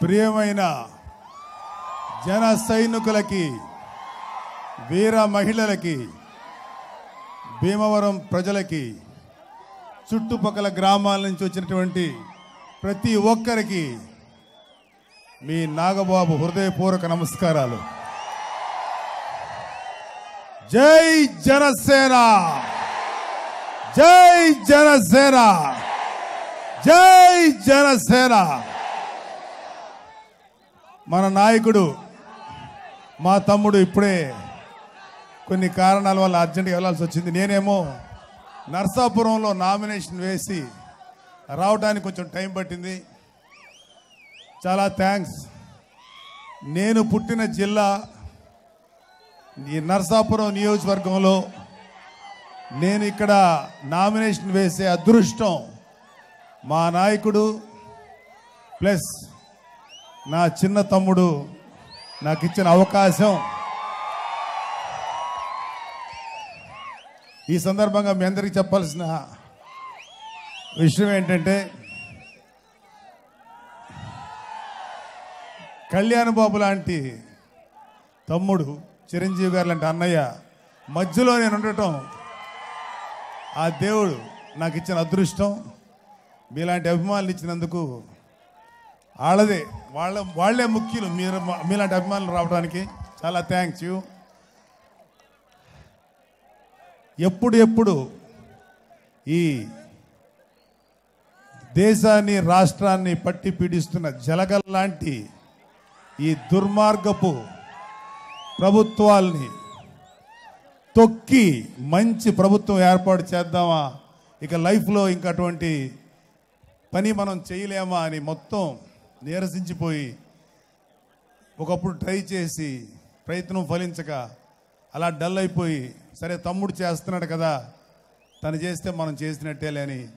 ప్రియమైన జన సైనికులకి వీర మహిళలకి భీమవరం ప్రజలకి చుట్టుపక్కల గ్రామాల నుంచి వచ్చినటువంటి ప్రతి ఒక్కరికి మీ నాగబాబు హృదయపూర్వక నమస్కారాలు. జై జనసేన! జై జనసేన! జై జనసేన! మన నాయకుడు మా తమ్ముడు ఇప్పుడే కొన్ని కారణాల వల్ల అర్జెంట్గా వెళ్ళాల్సి వచ్చింది. నేనేమో నర్సాపురంలో నామినేషన్ వేసి రావడానికి కొంచెం టైం పట్టింది. చాలా థ్యాంక్స్ నేను పుట్టిన జిల్లా ఈ నర్సాపురం నియోజకవర్గంలో నేను ఇక్కడ నామినేషన్ వేసే అదృష్టం మా నాయకుడు ప్లస్ నా చిన్న తమ్ముడు నాకు ఇచ్చిన అవకాశం. ఈ సందర్భంగా మీ అందరికీ చెప్పాల్సిన విషయం ఏంటంటే కళ్యాణ్ బాబు లాంటి తమ్ముడు చిరంజీవి గారు లాంటి అన్నయ్య మధ్యలో నేను ఉండటం ఆ దేవుడు నాకు ఇచ్చిన అదృష్టం. మీలాంటి అభిమానులు ఇచ్చినందుకు వాళ్ళదే వాళ్ళ వాళ్ళే ముఖ్యులు మీరు మీలాంటి అభిమానులు రావడానికి చాలా థ్యాంక్స్ యూ ఎప్పుడు ఎప్పుడు ఈ దేశాన్ని రాష్ట్రాన్ని పట్టి పీడిస్తున్న జలగల్ లాంటి ఈ దుర్మార్గపు ప్రభుత్వాల్ని తొక్కి మంచి ప్రభుత్వం ఏర్పాటు చేద్దామా? ఇక లైఫ్లో ఇంకా అటువంటి పని మనం చేయలేమా అని మొత్తం నీరసించిపోయి ఒకప్పుడు ట్రై చేసి ప్రయత్నం ఫలించక అలా డల్ అయిపోయి సరే తమ్ముడు చేస్తున్నాడు కదా తను చేస్తే మనం చేసినట్టేలే అని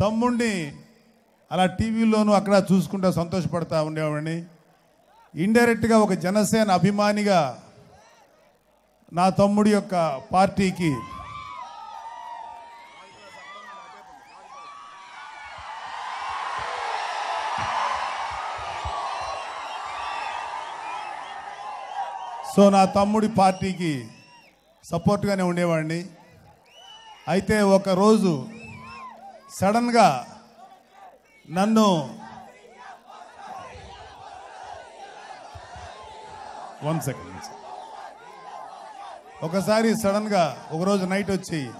తమ్ముడిని అలా టీవీలోనూ అక్కడ చూసుకుంటూ సంతోషపడతా ఉండేవాడిని. ఇండైరెక్ట్గా ఒక జనసేన అభిమానిగా నా తమ్ముడి యొక్క పార్టీకి సో నా తమ్ముడి పార్టీకి సపోర్ట్గానే ఉండేవాడిని. అయితే ఒక రోజు సడన్గా నన్ను వన్ సెకండ్ ఒకసారి సడన్గా ఒకరోజు నైట్ వచ్చి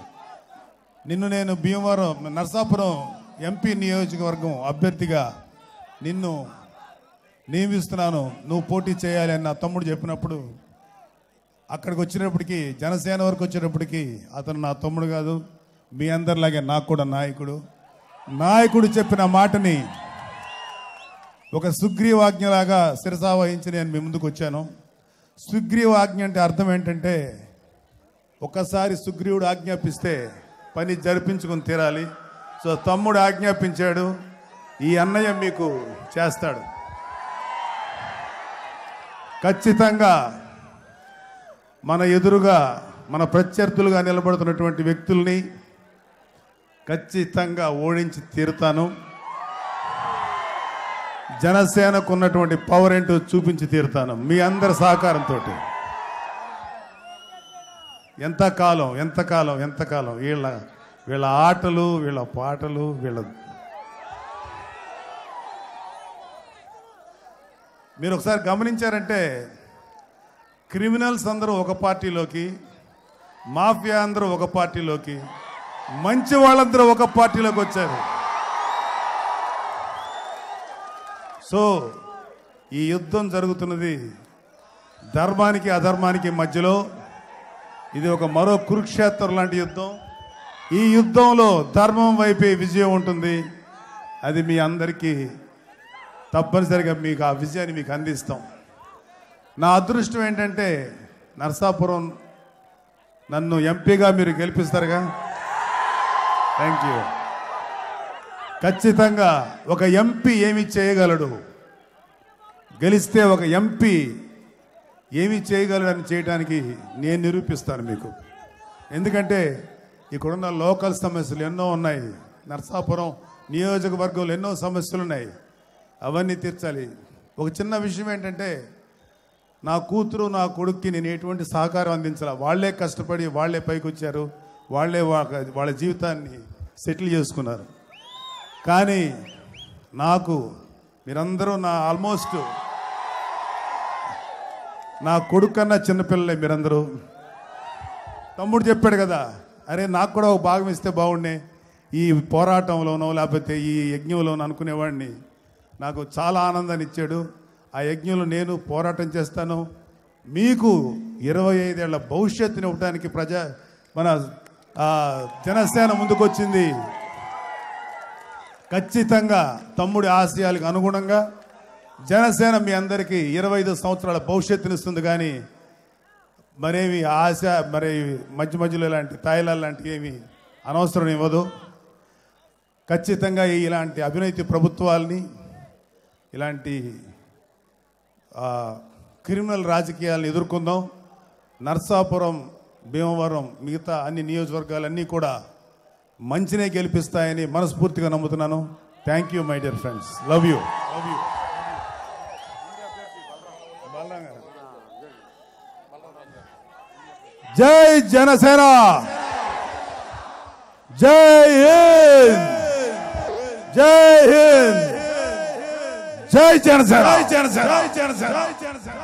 నిన్ను నేను భీమవరం నర్సాపురం ఎంపీ నియోజకవర్గం అభ్యర్థిగా నిన్ను నియమిస్తున్నాను. నువ్వు పోటీ చేయాలి అని నా తమ్ముడు చెప్పినప్పుడు అక్కడికి వచ్చినప్పటికీ జనసేన వరకు వచ్చేటప్పటికీ అతను నా తమ్ముడు కాదు మీ అందరిలాగే నాకు కూడా నాయకుడు. నాయకుడు చెప్పిన మాటని ఒక సుగ్రీవాజ్ఞలాగా శిరసావహించి నేను మీ ముందుకు వచ్చాను. సుగ్రీవాజ్ఞ అంటే అర్థం ఏంటంటే ఒకసారి సుగ్రీవుడు ఆజ్ఞాపిస్తే పని జరిపించుకొని తీరాలి. సో తమ్ముడు ఆజ్ఞాపించాడు ఈ అన్నయ్య మీకు చేస్తాడు. ఖచ్చితంగా మన ఎదురుగా మన ప్రత్యర్థులుగా నిలబడుతున్నటువంటి వ్యక్తుల్ని ఖచ్చితంగా ఓడించి తీరుతాను. జనసేనకు ఉన్నటువంటి పవర్ ఏంటో చూపించి తీరుతాను. మీ అందరి సహకారంతో ఎంతకాలం ఎంతకాలం ఎంతకాలం వీళ్ళ వీళ్ళ ఆటలు వీళ్ళ పాటలు వీళ్ళ మీరు ఒకసారి గమనించారంటే క్రిమినల్స్ అందరూ ఒక పార్టీలోకి మాఫియా అందరూ ఒక పార్టీలోకి మంచి వాళ్ళందరూ ఒక పార్టీలోకి వచ్చారు. సో ఈ యుద్ధం జరుగుతున్నది ధర్మానికి అధర్మానికి మధ్యలో. ఇది ఒక మరో కురుక్షేత్రం లాంటి యుద్ధం. ఈ యుద్ధంలో ధర్మం వైపే విజయం ఉంటుంది. అది మీ అందరికీ తప్పనిసరిగా మీకు ఆ విజయాన్ని మీకు అందిస్తాం. నా అదృష్టం ఏంటంటే నర్సాపురం నన్ను ఎంపీగా మీరు గెలిపిస్తారుగా. Thank you. ఖచ్చితంగా ఒక ఎంపీ ఏమి చేయగలడు? గెలిస్తే ఒక ఎంపీ ఏమి చేయగలడని చేయడానికి నేను నిరూపిస్తాను మీకు. ఎందుకంటే ఇక్కడున్న లోకల్ సమస్యలు ఎన్నో ఉన్నాయి. నర్సాపురం నియోజకవర్గంలో ఎన్నో సమస్యలు ఉన్నాయి. అవన్నీ తీర్చాలి. ఒక చిన్న విషయం ఏంటంటే నా కూతురు నా కొడుక్కి నేను ఎటువంటి సహకారం అందించాల. వాళ్ళే కష్టపడి వాళ్ళే పైకి వచ్చారు వాళ్ళే వా- వాళ్ళ జీవితాన్ని సెటిల్ చేసుకున్నారు. కానీ నాకు మీరందరూ నా ఆల్మోస్ట్ నా కొడుకు కన్నా చిన్నపిల్లలే మీరందరూ. తమ్ముడు చెప్పాడు కదా అరే నాకు కూడా ఒక భాగం ఇస్తే బాగుండే. ఈ పోరాటంలోనో లేకపోతే ఈ యజ్ఞంలోనో అనుకునేవాడిని. నాకు చాలా ఆనందాన్ని ఇచ్చాడు. ఆ యజ్ఞంలో నేను పోరాటం చేస్తాను. మీకు ఇరవై ఐదేళ్ళ భవిష్యత్తుని ఇవ్వడానికి ప్రజా మన జనసేన ముందుకొచ్చింది. ఖచ్చితంగా తమ్ముడి ఆశయాలకు అనుగుణంగా జనసేన మీ అందరికీ ఇరవై ఐదు సంవత్సరాల భవిష్యత్తునిస్తుంది కానీ మరేమి ఆశ మరి మధ్య మధ్యలో ఇలాంటి తాయిలాలు లాంటివి ఏమి అనవసరం ఇవ్వదు. ఖచ్చితంగా ఇలాంటి అవినీతి ప్రభుత్వాల్ని ఇలాంటి క్రిమినల్ రాజకీయాలను ఎదుర్కొందాం. నర్సాపురం భీమవరం మిగతా అన్ని నియోజకవర్గాలన్నీ కూడా మంచినే గెలిపిస్తాయని మనస్ఫూర్తిగా నమ్ముతున్నాను. Thank you my dear friends love you love you జై జనసేన. జై హింద్. జై హింద్. జై జనసేన. జై జనసేన. జై జనసేన.